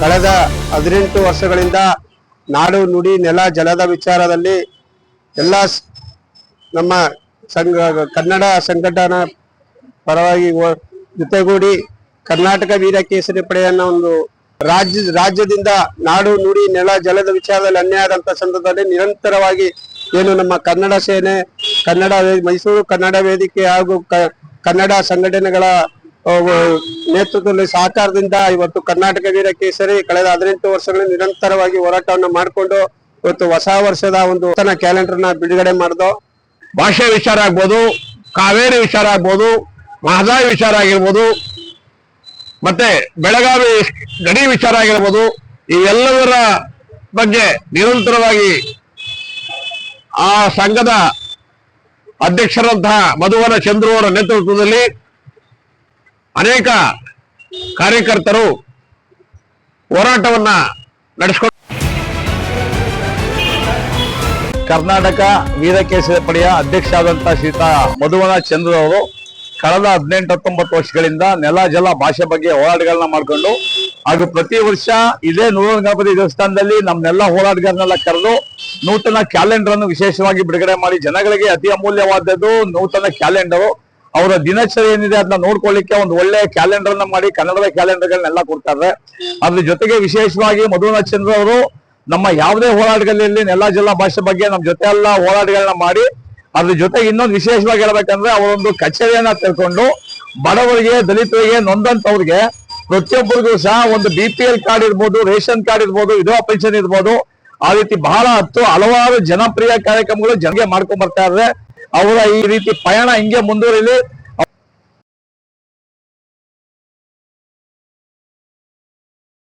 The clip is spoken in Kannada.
ಕಳೆದ ಹದಿನೆಂಟು ವರ್ಷಗಳಿಂದ ನಾಡು ನುಡಿ ನೆಲ ಜಲದ ವಿಚಾರದಲ್ಲಿ ಎಲ್ಲ ನಮ್ಮ ಸಂಘ, ಕನ್ನಡ ಸಂಘಟನಾ ಪರವಾಗಿ ಜೊತೆಗೂಡಿ ಕರ್ನಾಟಕ ವೀರ ಕೇಸರಿ ಪಡೆಯನ್ನ ಒಂದು ರಾಜ್ಯ, ರಾಜ್ಯದಿಂದ ನಾಡು ನುಡಿ ನೆಲ ಜಲದ ವಿಚಾರದಲ್ಲಿ ಅನ್ಯಾಯ ಆದಂತ ಸಂದರ್ಭದಲ್ಲಿ ನಿರಂತರವಾಗಿ ಏನು ನಮ್ಮ ಕನ್ನಡ ಸೇನೆ, ಕನ್ನಡ ಮೈಸೂರು ಕನ್ನಡ ವೇದಿಕೆ ಹಾಗೂ ಕನ್ನಡ ಸಂಘಟನೆಗಳ ನೇತೃತ್ವದಲ್ಲಿ ಸಹಕಾರದಿಂದ ಇವತ್ತು ಕರ್ನಾಟಕ ವೀರ ಕೇಸರಿ ಕಳೆದ ಹದಿನೆಂಟು ವರ್ಷಗಳಿಂದ ನಿರಂತರವಾಗಿ ಹೋರಾಟವನ್ನು ಮಾಡಿಕೊಂಡು ಇವತ್ತು ಹೊಸ ವರ್ಷದ ಒಂದು ನೂತನ ಕ್ಯಾಲೆಂಡರ್ನ ಬಿಡುಗಡೆ ಮಾಡಿದೋ. ಭಾಷೆ ವಿಚಾರ ಆಗ್ಬೋದು, ಕಾವೇರಿ ವಿಚಾರ ಆಗ್ಬೋದು, ಮಹದಾಯಿ ವಿಚಾರ ಆಗಿರ್ಬೋದು, ಮತ್ತೆ ಬೆಳಗಾವಿ ಗಡಿ ವಿಚಾರ ಆಗಿರ್ಬೋದು, ಈ ಎಲ್ಲದರ ಬಗ್ಗೆ ನಿರಂತರವಾಗಿ ಆ ಸಂಘದ ಅಧ್ಯಕ್ಷರಂತಹ ಮಧುವನ ಚಂದ್ರು ಅವರ ನೇತೃತ್ವದಲ್ಲಿ ಅನೇಕ ಕಾರ್ಯಕರ್ತರು ಹೋರಾಟವನ್ನ ನಡೆಸಿಕೊಂಡು ಕರ್ನಾಟಕ ವೀರಕೇಸರಿ ಪಡೆಯ ಅಧ್ಯಕ್ಷ ಆದಂತಹ ಶ್ರೀತ ಮಧುವನ ಚಂದ್ರ ಅವರು ಕಳೆದ ಹದಿನೆಂಟು, ಹತ್ತೊಂಬತ್ತು ವರ್ಷಗಳಿಂದ ನೆಲ, ಜಲ, ಭಾಷೆ ಬಗ್ಗೆ ಹೋರಾಟಗಳನ್ನ ಮಾಡ್ಕೊಂಡು ಹಾಗೂ ಪ್ರತಿ ವರ್ಷ ಇದೇ ನೂರ ಗಣಪತಿ ದೇವಸ್ಥಾನದಲ್ಲಿ ನಮ್ನೆಲ್ಲ ಹೋರಾಟಗಾರನೆಲ್ಲ ಕರೆದು ನೂತನ ಕ್ಯಾಲೆಂಡರ್ ಅನ್ನು ವಿಶೇಷವಾಗಿ ಬಿಡುಗಡೆ ಮಾಡಿ ಜನಗಳಿಗೆ ಅತಿ ಅಮೂಲ್ಯವಾದದ್ದು ನೂತನ ಕ್ಯಾಲೆಂಡರ್ ಅವರ ದಿನಚರಿ ಏನಿದೆ ಅದನ್ನ ನೋಡ್ಕೊಳ್ಳಿಕ್ಕೆ ಒಂದು ಒಳ್ಳೆ ಕ್ಯಾಲೆಂಡರ್ನ ಮಾಡಿ ಕನ್ನಡದ ಕ್ಯಾಲೆಂಡರ್ಗಳನ್ನೆಲ್ಲ ಕೊಡ್ತಾರೆ ಅದ್ರ ಜೊತೆಗೆ ವಿಶೇಷವಾಗಿ ಮಧುನಾಥ್ ಚಂದ್ರ ಅವರು ನಮ್ಮ ಯಾವುದೇ ಹೋರಾಟಗಳಲ್ಲಿ ನೆಲ, ಜಲ, ಭಾಷೆ ಬಗ್ಗೆ ನಮ್ಮ ಜೊತೆ ಎಲ್ಲ ಹೋರಾಟಗಳನ್ನ ಮಾಡಿ ಅದ್ರ ಜೊತೆಗೆ ಇನ್ನೊಂದು ವಿಶೇಷವಾಗಿ ಹೇಳ್ಬೇಕಂದ್ರೆ ಅವರೊಂದು ಕಚೇರಿಯನ್ನ ತೆಗೆದುಕೊಂಡು ಬಡವರಿಗೆ, ದಲಿತರಿಗೆ, ನೊಂದಂತವ್ರಿಗೆ ಪ್ರತಿಯೊಬ್ಬರಿಗೂ ಸಹ ಒಂದು ಬಿ ಪಿ ಎಲ್ ಕಾರ್ಡ್ ಇರ್ಬೋದು, ರೇಷನ್ ಕಾರ್ಡ್ ಇರ್ಬೋದು, ವಿಧವಾ ಪೆನ್ಷನ್ ಇರ್ಬೋದು, ಆ ರೀತಿ ಬಹಳ ಹತ್ತು ಹಲವಾರು ಜನಪ್ರಿಯ ಕಾರ್ಯಕ್ರಮಗಳು ಜನಗೆ ಮಾಡ್ಕೊಂಡ್ ಬರ್ತಾ ಇದ್ದಾರೆ ಅವರ ಈ ರೀತಿ ಪಯಣ ಹಿಂಗೆ ಮುಂದುವರಿಲಿ.